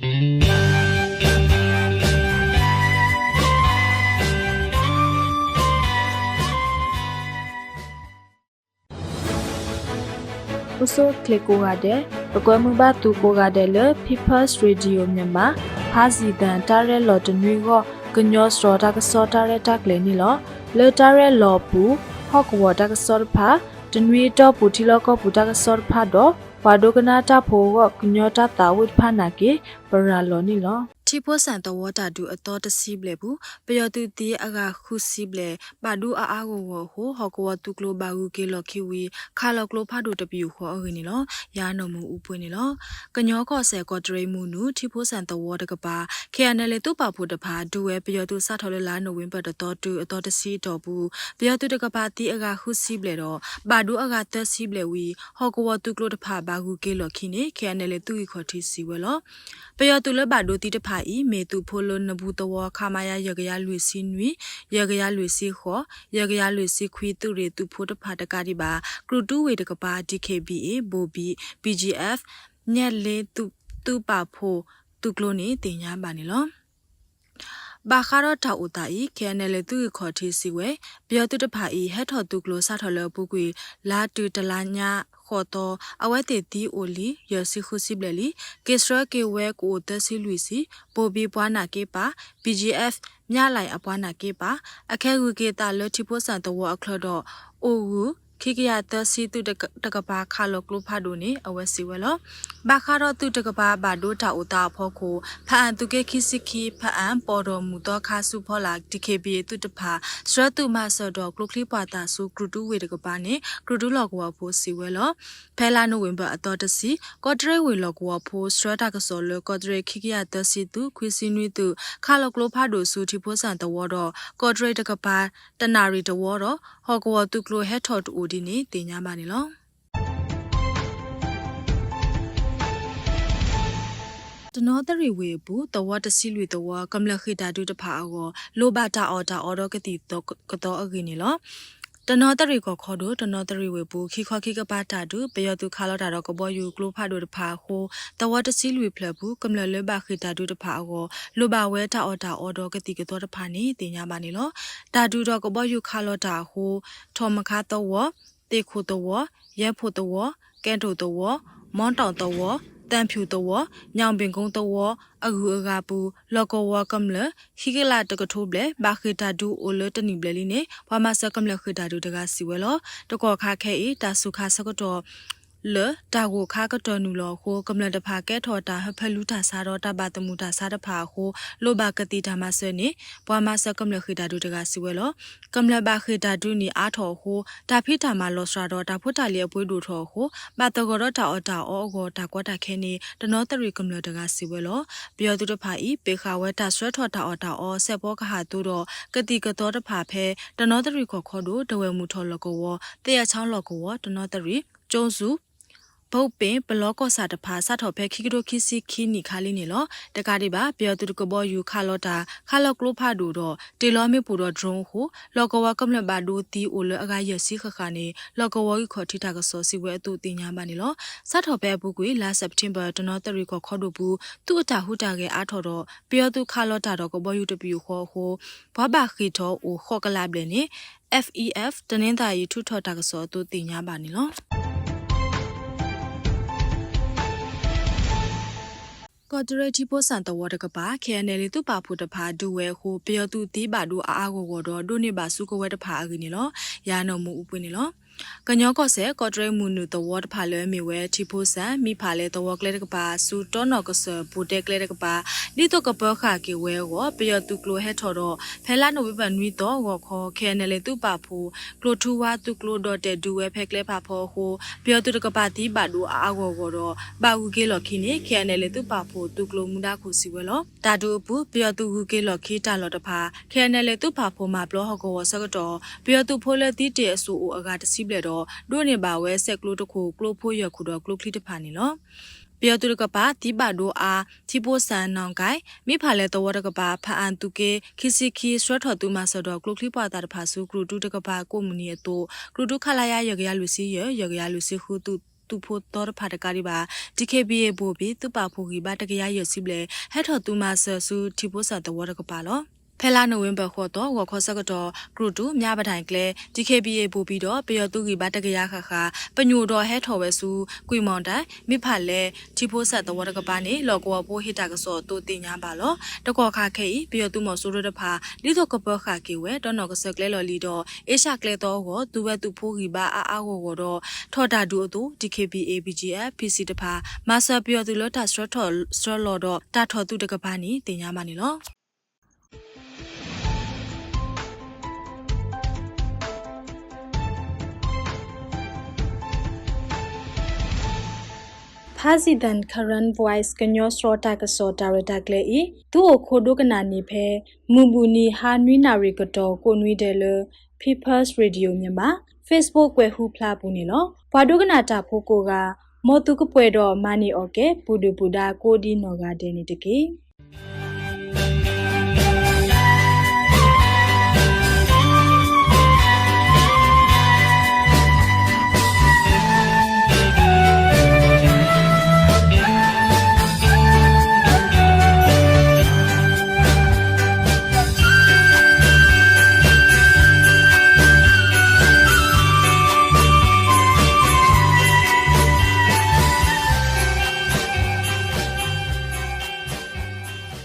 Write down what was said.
ဥဆိုကလစ်ကိုရတဲ့ပကွဲမှုပါသူကိုရတဲ့လေ People's Radio မြန်မာဖာစီတန်တာရဲလော်တနွေကိုကညောစတော်တာကစောတာရဲတက်လေနီလောလေတာရဲလော်ပူဟော့ကဝတာကစောဖာတနွေတော့ပူတီလောကပူတာကစောဖာတော့ ဝါဒိုကနာတာဖိုကကညောတာတာဝစ်ဖာနာကေပရာလော်နီလောတီပိုဆန်တဝတာဒူအတော်တစီဘလေဘူးပယောတူတီအကခုစီဘလေပါဒူအာအာကိုဝဟိုဟောကဝတူကလိုဘာဂူကေလော်ခီဝီခါလော်ကလိုဖာဒူတပီဟောအင်းနီလောယာနော်မူဥပွင့်နီလောကညောကော့ဆဲကော့တရိမူနူတီပိုဆန်တဝတကပါခေယနယ်လေတူပါဖို့တဖာဒူဝဲပယောတူစထော်လလာနိုဝင်ဘာတတော်တူအတော်တစီတော်ဘူးပယောတူတကပါတီအကခုစီဘလေတော့ပါဒူအကတစီဘလေဝီဟောကဝတူကလိုတဖာဘာဂူကေလော်ခီနေခေယနယ်လေတူခေါ်တီစီဝဲလောပယောတူလဘာဒူတီတဖာဤမေတူဖိုလိုနဘူးတော်ခမာယာရကရလွေစီနွီရကရလွေစီခောရကရလွေစီခွီတူရီတူဖိုတဖာတကတိပါကရုတူဝေတကပါ DKBA ဘိုဘီ PGF ညက်လေးတူတူပါဖိုတူကလိုနေတင်ညာပါနေလောဘာခါရတာဥတာဤခဲနယ်လေသူခေါ်တီစီဝဲပြောတုတဖာဤဟက်ထော်တူကလိုစထော်လပူကွေလာတူတလာညာ ခေါ်တော့အဝဲတေတီအိုလီရစီခုစီဘလလီကေစရကေဝဲကိုတစီလူစီပိုဘီပွားနာကေပါ BGF မြလိုက်အပွားနာကေပါအခဲကူကေတာလတိဖို့ဆန်တော့အခလတော့အိုဝူ ခိကရတစီတုတကပါခါလကလုဖာဒိုနေအဝစီဝဲလောဘာခါတော့တုတကပါဘာဒိုတာဥတာဖောခိုဖအန်တုကေခိစိခိဖအန်ပေါ်တော်မူတော့ခါစုဖောလာ DKB တုတဖာစရတုမဆောတော့ကလုခလိပါတာစုကရုတူဝေတကပါနေကရုတူလောကွာဖို့စီဝဲလောဖဲလာနိုဝင်ဘာအတော်တစီကော့တရဲဝေလောကွာဖို့စရတာကစောလောကော့တရဲခိကရတစီတုခွီစီနွီတုခါလကလုဖာဒိုစုတီဖို့ဆန်တော်တော့ကော့တရဲတကပါတနာရီတော်တော့ဟောကောတုကလိုဟက်ထော်တူဒီနေတင်ညာပါနေလောတနောတရီဝေဘူးတဝတ်တစီလွေတဝကမ္လခိတာဒုတဖာအောလိုဘတာအော်တာအော်တော့ကတိတော့ကတော့အကိနေလော တနောတရီကိုခေါ်တို့တနောတရီဝေဘူးခိခွာခိကပါတာဒုပယောတုခါလောတာတော့ကဘောယူကလိုဖာဒုတဖာဟိုတဝတ်တစီလွေဖလဘူးကမ္လလေဘခိတာဒုတဖာအောလိုဘဝဲတာအော်တာအော်တော့ကတိကတော့တဖာနေတင်ညာပါနေလောတာဒုတော့ကဘောယူခါလောတာဟိုထောမခါတော့တေခိုတော့ရဲဖို့တော့ကဲထိုတော့မောင်းတောင်တော့ တန်ဖြူတော့ညောင်ပင်ကုန်းတော့အကူအကပူလောကဝကမ္လခိကလာတကထိုးဘလေဘာခိတာဒူအိုလတနီဘလေလီနေဘာမစကမ္လခိတာဒူတကစီဝဲလောတကောခါခဲဤတာစုခါစကတော့ လတာကိုခါကတော်နူလောခိုကမ္လတဖာကဲထော်တာဟဖလူတာစားတော့တပါတမှုတာစားတဖာခိုလိုဘကတိဓမ္မဆွေနေဘွာမဆကမ္လခိတာဒုတကစီဝဲလောကမ္လဘခိတာဒုနီအားထော်ခိုတာဖိတာမလောစရာတော့တာဖုတာလျပွေးဒူထော်ခိုပါတကောတော့တာအတာအောအောတာကွာတာခဲနေတနောတရီကမ္လတကစီဝဲလောပြောသူတဖာဤပေခါဝဲတာဆွဲထော်တာအောတာအောဆက်ဘောကဟာတူတော့ကတိကတော်တဖာဖဲတနောတရီခေါ်ခေါ်တို့တဝဲမှုထော်လကောတရချောင်းလကောတနောတရီကျုံစု ဘုတ်ပင်ဘလော့ကော့စာတဖာစထော်ဖဲခိကတိုခိစီခိနီခါလီနေလောတကားဒီပါပြောသူတကဘောယူခါလောတာခါလောကလိုဖာဒူတော့တေလောမီပူတော့ drone ဟုလောကဝကမလဘာဒူတီအိုလအကရစီခခါနေလောကဝကြီးခေါ်ထိတာကစောစီဝဲအတူတင်ညာပါနေလောစထော်ဖဲဘူးကွေလာစက်တင်ဘာတနောတရီကိုခေါ်တို့ဘူးသူ့အတာဟူတာကဲအားထော်တော့ပြောသူခါလောတာတော့ကဘောယူတပီခေါ်ဟိုဘဘခီတော့အိုခေါ်ကလာဘလေနေ FEF တနင်္သာရီထုထော်တာကစောတူတင်ညာပါနေလော ကော်ဒရတီပိုဆန်တဝတ်ကပါ KNL တူပါဖို့တဖာဒူဝဲဟိုပယောတူတီးပါဒူအာအာကိုကိုတော့ဒုနေပါစုကဝဲတဖာအကင်းနေလောရာနော်မူဥပွင့်နေလော ကညောကော့ဆဲကော်ဒရမူနူတဝတ်ဖာလဲမီဝဲတီဖိုဆန်မိဖာလဲတဝကလဲတကပါစူတောနော်ကဆဘူတက်ကလဲတကပါဒီတော့ကပခါကေဝဲကိုပယောတူကလိုဟက်ထော်တော့ဖဲလာနိုဝိပန်နွီတော့ကိုခေါ်ခဲနယ်လေတူပါဖိုကလိုထူဝါတူကလိုတော့တဲ့ဒူဝဲဖက်ကလဲဖာဖောဟိုပယောတူတကပါတီပါဒူအာကိုကိုတော့ပါဝူကေလော်ခင်းနေခဲနယ်လေတူပါဖိုတူကလိုမူဒါခုစီဝဲလောတာဒူဘူးပယောတူဟူကေလော်ခီတာလော်တဖာခဲနယ်လေတူပါဖိုမှာဘလောဟကောဆကတော့ပယောတူဖိုလဲတီတေအဆူအိုအကတစီဘလေတော့ဒုနေပါဝဲဆက်ကလိုတခုကလိုဖိုရခုတော့ကလိုကလီတဖာနေလောပြောသူကပါတိပါဒိုအားတီပိုဆန်နောင်ကိုင်မိဖာလဲတော်တကပါဖအန်တုကေခီစီခီဆွတ်ထော်တူမဆတော့ကလုကလိပွားတာတဖာစုကရုတုတကပါကိုမူနီအတူကရုတုခလာရရရရလူစီရရရရလူစီဟုတုတူဖို့တော်တဖာတကားဒီပါ DKBA ဘူဘီသူပါဖူကြီးပါတကရရစီဘလေဟက်ထော်တူမဆဆူတီပိုဆာတဝရကပါလော ဖဲလာနိုဝင်ဘာခေါ်တော့ဝခေါ်စကတော့ဂရုတူမြပတိုင်ကလေ DKBA ပူပြီးတော့ပျော်သူကြီးပါတကရခခပညိုတော်ဟဲထော်ဝဲစုကွီမွန်တိုင်မိဖလဲတီဖိုးဆက်တဝရကပါနေလောကောပိုဟိတာကစောတူတင်ညာပါလောတကောခခဲပျော်သူမော်ဆူရတဖာလီတော့ကပခကေဝဲတော့နော်ကဆက်ကလဲလော်လီတော့အေရှာကလဲတော့ဟောသူဝဲသူဖိုးကြီးပါအာအာဟောတော့ထော်တာဒူအတူ DKBA BGF PC တဖာမဆာပျော်သူလောတာစထထော်စထလော်တော့တာထော်သူတကပါနေတင်ညာပါနေလော ဖာစီဒန်ခရန်ဘွိုက်စ်ကညောစရတာကဆောတာရတာကလေဤသူ့ကိုခိုဒုကနာနေဖဲမူမူနီဟာနွိနာရီကတော်ကိုနွိတယ်လ People's Radio မြန်မာ Facebook ွယ်ဟူဖလာပူနေလောဘာဒုကနာတာဖိုကိုကမောတုကပွဲတော်မာနီအိုကေပူဒူပူဒါကိုဒီနောဂါဒေနီတကေ